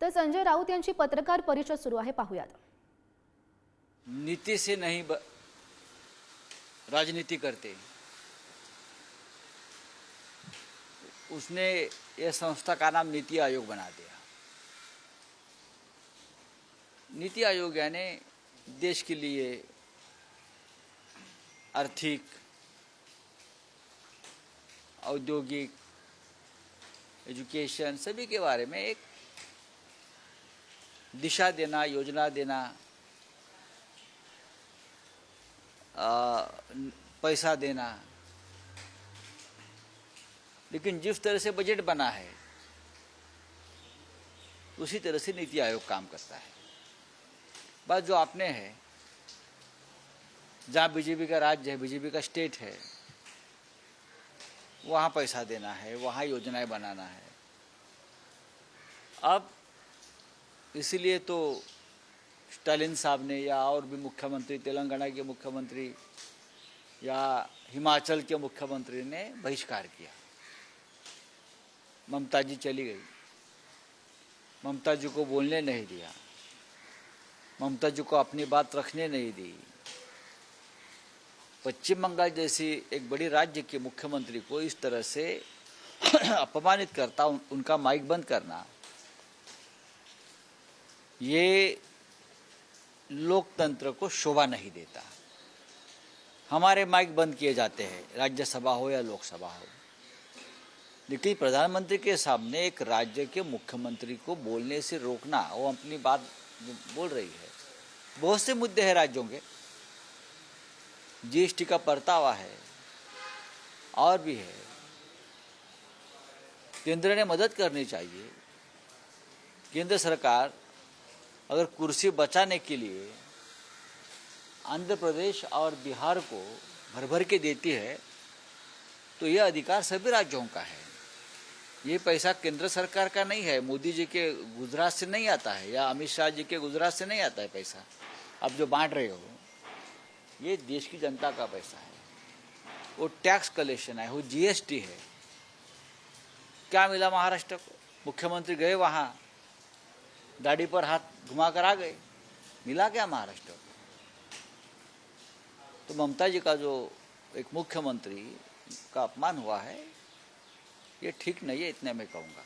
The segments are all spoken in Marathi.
तर संजय राऊत यांची पत्रकार परिषद सुरू आहे. पाहूयात. नीति से नहीं ब... राजनीति करते. उसने यह संस्था का नाम नीति आयोग बना दिया. नीति आयोग यानी देश के लिए आर्थिक औद्योगिक एजुकेशन सभी के बारे में एक दिशा देना योजना देना आ, पैसा देना। लेकिन जिस तरह से बजट बना है उसी तरह से नीति आयोग काम करता है। बात जो आपने है जहाँ बीजेपी का राज्य है बीजेपी का स्टेट है वहाँ पैसा देना है वहाँ योजनाएँ बनाना है। अब इसीलिए तो स्टालिन साहब ने या और भी मुख्यमंत्री तेलंगाना के मुख्यमंत्री या हिमाचल के मुख्यमंत्री ने बहिष्कार किया। ममता जी चली गई। ममता जी को बोलने नहीं दिया। ममता जी को अपनी बात रखने नहीं दी। पश्चिम बंगाल जैसी एक बड़ी राज्य के मुख्यमंत्री को इस तरह से अपमानित करता उन, उनका माइक बंद करना ये लोकतंत्र को शोभा नहीं देता। हमारे माइक बंद किए जाते हैं, राज्यसभा हो या लोकसभा हो। लेकिन प्रधानमंत्री के सामने एक राज्य के मुख्यमंत्री को बोलने से रोकना, वो अपनी बात बोल रही है। बहुत से मुद्दे हैं राज्यों के। जीएसटी का परतावा है, और भी है। केंद्र ने मदद करनी चाहिए। केंद्र सरकार अगर कुर्सी बचाने के लिए आंध्र प्रदेश और बिहार को भर भर के देती है तो यह अधिकार सभी राज्यों का है। ये पैसा केंद्र सरकार का नहीं है, मोदी जी के गुजरात से नहीं आता है या अमित शाह जी के गुजरात से नहीं आता है पैसा। अब जो बांट रहे हो, ये देश की जनता का पैसा है। वो टैक्स कलेक्शन है, वो जीएसटी है। क्या मिला महाराष्ट्र को? मुख्यमंत्री गए वहाँ दाढ़ी पर हाथ घुमा कर आ गए। मिला क्या महाराष्ट्र? तो ममता जी का जो एक मुख्यमंत्री का अपमान हुआ है, ये ठीक नहीं है, इतने मैं कहूँगा।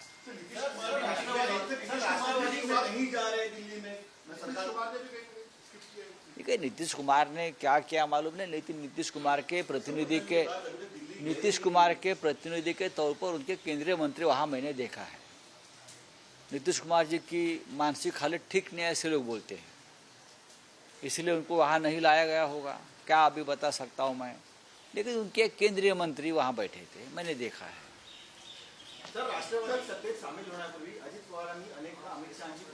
नीतीश कुमार ने क्या किया मालूम नहीं, लेकिन नीतीश कुमार के प्रतिनिधि के, नीतीश कुमार के प्रतिनिधि के तौर पर उनके केंद्रीय मंत्री वहाँ मैंने देखा है। नीतीश कुमार जी की मानसिक हालत ठीक नहीं है, ऐसे लोग बोलते हैं। इसलिए उनको वहाँ नहीं लाया गया होगा। क्या अभी बता सकता हूँ मैं? लेकिन उनके केंद्रीय मंत्री वहाँ बैठे थे, मैंने देखा है। सर, राष्ट्रवादी सत्तेत सामील होण्यापूर्वी अजित पवारांनी अनेकदा अमित शहाची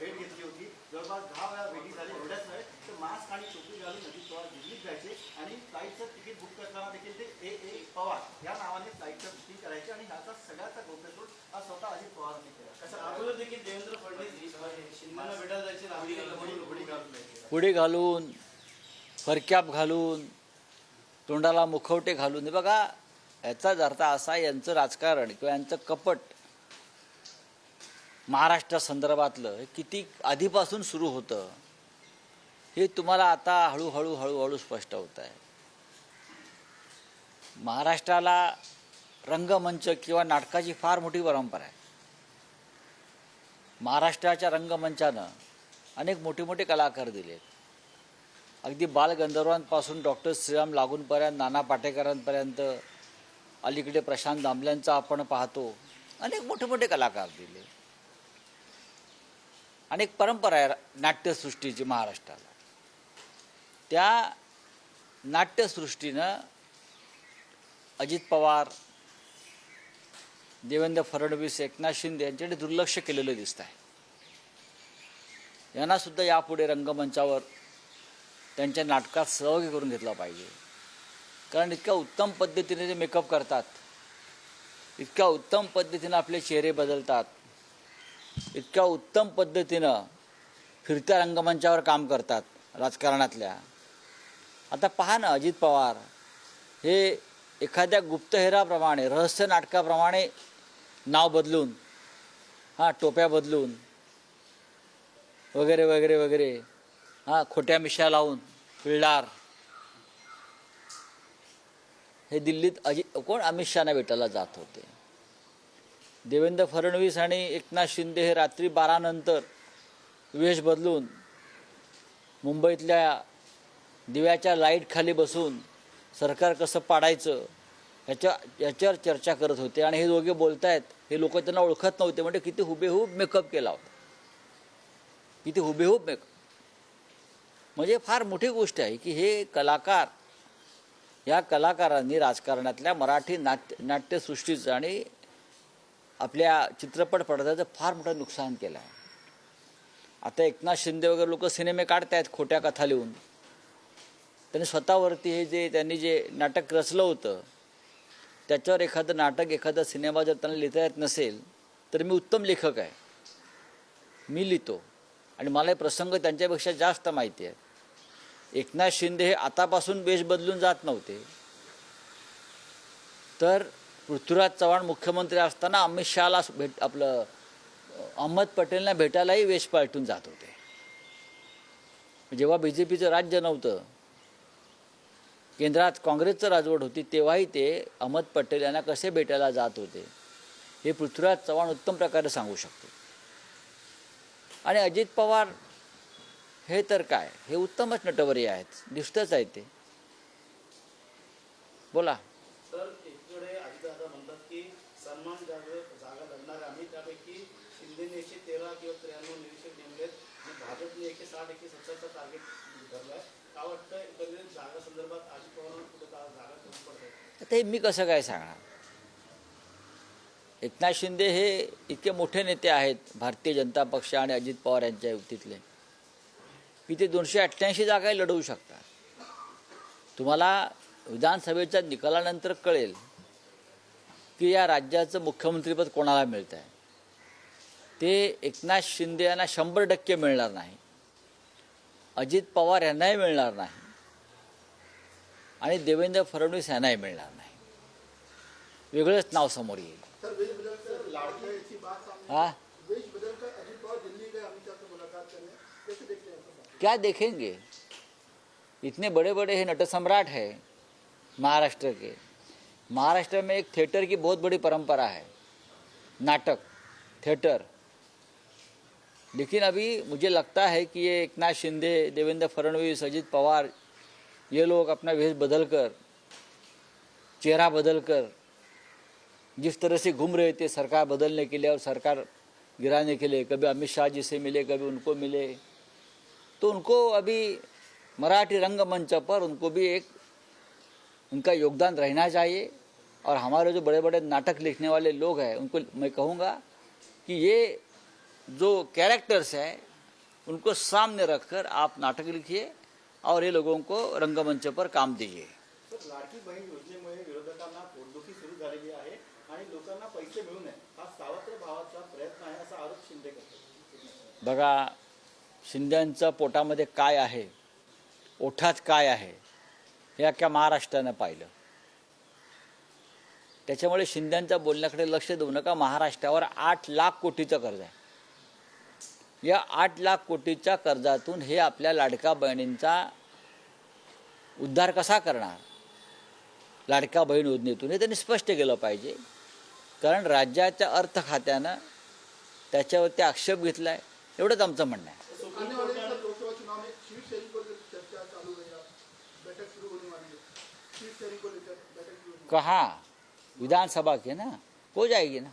भेट घेतली होती जवळपास दहा वेळा भेटी झाली एवढ्याच नाही तर मास्क आणि टोपी घालून अजित पवार दिल्लीत जायचे आणि फ्लाईटचं तिकीट बुक करताना देखील ते ए ए पवार या नावाने फ्लाईटचं बुकिंग करायचे आणि ह्याचा सगळ्याचा गौप्यस्फोट हा स्वतः अजित पवारांनी केला. कसा? अगोदर देखील देवेंद्र फडणवीस शिंदेना भेटायला जायचे पुढे घालून फरक्याप घालून तोंडाला मुखवटे घालून. हे बघा याचाच अर्थ असा यांचं राजकारण किंवा यांचं कपट महाराष्ट्रा संदर्भातलं किती आधीपासून सुरू होतं हे तुम्हाला आता हळूहळू हळूहळू स्पष्ट होत आहे. महाराष्ट्राला रंगमंच किंवा नाटकाची फार मोठी परंपरा आहे. महाराष्ट्राच्या रंगमंचानं अनेक मोठे मोठे कलाकार दिलेत. अगदी बालगंधर्वांपासून डॉक्टर श्रीराम लागूनपर्यंत नाना पाटेकरांपर्यंत अलीकडे प्रशांत दामल्यांचा आपण पाहतो अनेक मोठे मोठे कलाकार दिले अनेक परंपरा आहे नाट्यसृष्टीची महाराष्ट्राला. त्या नाट्यसृष्टीनं अजित पवार देवेंद्र फडणवीस एकनाथ शिंदे यांच्याकडे दुर्लक्ष केलेलं दिसत आहे यांनासुद्धा यापुढे रंगमंचावर त्यांच्या नाटकात सहभागी करून घेतला पाहिजे. कारण इतक्या उत्तम पद्धतीने ते मेकअप करतात. इतक्या उत्तम पद्धतीनं आपले चेहरे बदलतात. इतक्या उत्तम पद्धतीनं फिरत्या रंगमंचावर काम करतात राजकारणातल्या. आता पहा ना अजित पवार. हे एखाद्या गुप्तहेराप्रमाणे रहस्य नाटकाप्रमाणे नाव बदलून हां टोप्या बदलून वगैरे वगैरे वगैरे हां खोट्या मिशा लावून पिळणार. हे दिल्लीत अजित कोण अमित शहाना भेटायला जात होते? देवेंद्र फडणवीस आणि एकनाथ शिंदे हे रात्री बारानंतर वेश बदलून मुंबईतल्या दिव्याच्या लाईटखाली बसून सरकार कसं पाडायचं ह्याच्या याच्यावर चर्चा करत होते. आणि हे दोघे बोलतायत हे लोक त्यांना ओळखत नव्हते. म्हणजे किती हुबेहूब मेकअप केला होता. किती हुबेहूब मेकअप म्हणजे फार मोठी गोष्ट आहे की हे कलाकार या कलाकारांनी राजकारणातल्या मराठी नाट्य नाट्यसृष्टीचं आणि आपल्या चित्रपट पडद्याचं फार मोठं नुकसान केलं आहे. आता एकनाथ शिंदे वगैरे लोक सिनेमे काढत आहेत खोट्या कथा लिहून त्यांनी स्वतःवरती हे जे त्यांनी जे नाटक रचलं होतं त्याच्यावर एखादं नाटक एखादा सिनेमा जर त्यांना लिहिता येत नसेल तर मी उत्तम लेखक आहे. मी लिहितो. आणि मला हे प्रसंग त्यांच्यापेक्षा जास्त माहिती आहे. एकनाथ शिंदे हे आतापासून बेश बदलून जात नव्हते. तर पृथ्वीराज चव्हाण मुख्यमंत्री असताना अमित शहाला भेट आपलं अहमद पटेलना भेटायलाही वेश पालटून जात होते. जेव्हा बी जे पीचं राज्य नव्हतं केंद्रात काँग्रेसचं राजवट होती तेव्हाही ते अहमद पटेल यांना कसे भेटायला जात होते हे पृथ्वीराज चव्हाण उत्तम प्रकारे सांगू शकतो आणि अजित पवार हे तर काय हे उत्तमच नटवरी आहेत दिसतच आहे ते. बोला तर एकीकडे अजितदादा म्हणतात की सन्मान जागा जागा लढणार आम्ही त्यापैकी शिंदेने एकशे तेरा किंवा त्र्याण्णव निरीक्षक नेमलेत आणि देखील एकशे सत्तरचा टार्गेट का वाटतं एकंदरीत जागा संदर्भात अजित पवारांना कुठे जागा कमी पडत? आता मी कसं काय सांगणार? एकनाथ शिंदे हे इतके मोठे नेते आहेत भारतीय जनता पक्ष आणि अजित पवार यांच्या युतीतले. की ते दोनशे अठ्ठ्याऐंशी जागाही लढवू शकतात. तुम्हाला विधानसभेच्या निकालानंतर कळेल की या राज्याचं मुख्यमंत्रीपद कोणाला मिळतं आहे ते एकनाथ शिंदे यांना शंभर टक्के मिळणार नाही. अजित पवार यांनाही मिळणार नाही. आणि देवेंद्र फडणवीस यांनाही मिळणार नाही. वेगळंच नाव समोर येईल. हा? क्या देखेंगे? इतने बड़े बड़े हे नट सम्राट है महाराष्ट्र के. महाराष्ट्र में एक थिएटर की बहुत बड़ी परंपरा है. नाटक थिएटर लेकिन अभी मुझे लगता है कि ये एकनाथ शिंदे, देवेंद्र फडणवीस, अजित पवार, ये लोग अपना वेश बदल कर चेहरा बदल कर जिस तरह से घूम रहे थे सरकार बदलने के लिए और सरकार गिराने के लिए, कभी अमित शाह जी से मिले, कभी उनको मिले तो उनको अभी मराठी रंगमंच पर उनको भी एक उनका योगदान रहना चाहिए। और हमारे जो बड़े बड़े नाटक लिखने वाले लोग हैं, उनको मैं कहूँगा कि ये जो कैरेक्टर्स हैं उनको सामने रखकर आप नाटक लिखिए और ये लोगों को रंगमंच पर काम दीजिए। तर लाडकी बहीण योजनेमुळे विरोधकांना पोटदुखी सुरू झालेली आहे आणि लोकांना पैसे मिळू नये हा सावत्र भावाचा प्रयत्न आहे असा आरोप शिंदे करतात. बघा शिंद्यांचं पोटामध्ये काय आहे ओठात काय आहे हे अख्ख्या महाराष्ट्रानं पाहिलं. त्याच्यामुळे शिंद्यांच्या बोलण्याकडे लक्ष देऊ नका महाराष्ट्रावर आठ लाख कोटीचं कर्ज आहे. या आठ लाख कोटीच्या कर्जातून हे आपल्या लाडका बहिणींचा उद्धार कसा करणार? लाडका बहीण योजनेतून हे त्यांनी स्पष्ट केलं पाहिजे. कारण राज्याच्या अर्थ खात्यानं त्याच्यावरती आक्षेप घेतला आहे एवढंच आमचं म्हणणं आहे. कहा कहाँ विधानसभा के ना. हो जाएगी ना.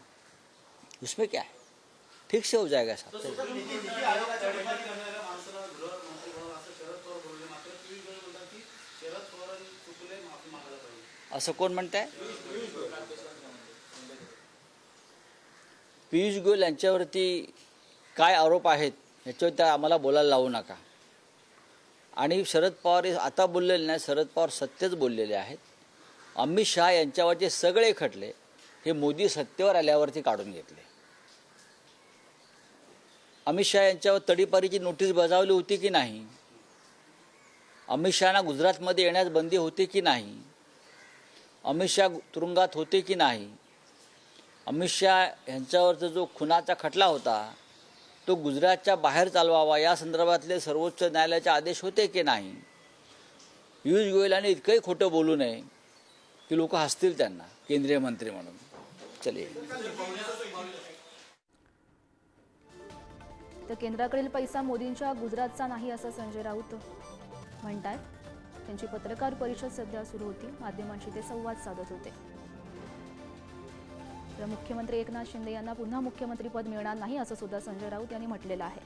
उसमें क्या है? ठीक से हो जाएगा सब। असं पियुष गोयल। कोण म्हणताय पियुष गोयल यांच्यावरती काय आरोप आहेत ह्याच्यावर त्या आम्हाला बोलायला लावू नका. आणि शरद पवार हे आता बोललेले नाही शरद पवार सत्यच बोललेले आहेत. अमित शहा यांच्यावरचे सगळे खटले हे मोदी सत्तेवर आल्यावरती काढून घेतले. अमित शहा यांच्यावर तडीपारीची नोटीस बजावली होती की नाही? अमित शहाना गुजरातमध्ये येण्यास बंदी होती की नाही? अमित शहा तुरुंगात होते की नाही? अमित शहा यांच्यावरचा जो खुनाचा खटला होता तो गुजरातच्या बाहेर चालवावा या संदर्भातले सर्वोच्च न्यायालयाचे आदेश होते की नाही? पियुष गोयलाने इतकंही खोटं बोलू नये की लोक हसतील त्यांना केंद्रीय मंत्री म्हणून. चले तर केंद्राकडील पैसा मोदींच्या गुजरातचा नाही असं संजय राऊत म्हणतात. त्यांची पत्रकार परिषद सध्या सुरू होती. माध्यमांशी ते संवाद साधत होते. तर मुख्यमंत्री एकनाथ शिंदे यांना पुन्हा मुख्यमंत्रीपद मिळणार नाही असं सुद्धा संजय राऊत यांनी म्हटलेलं आहे.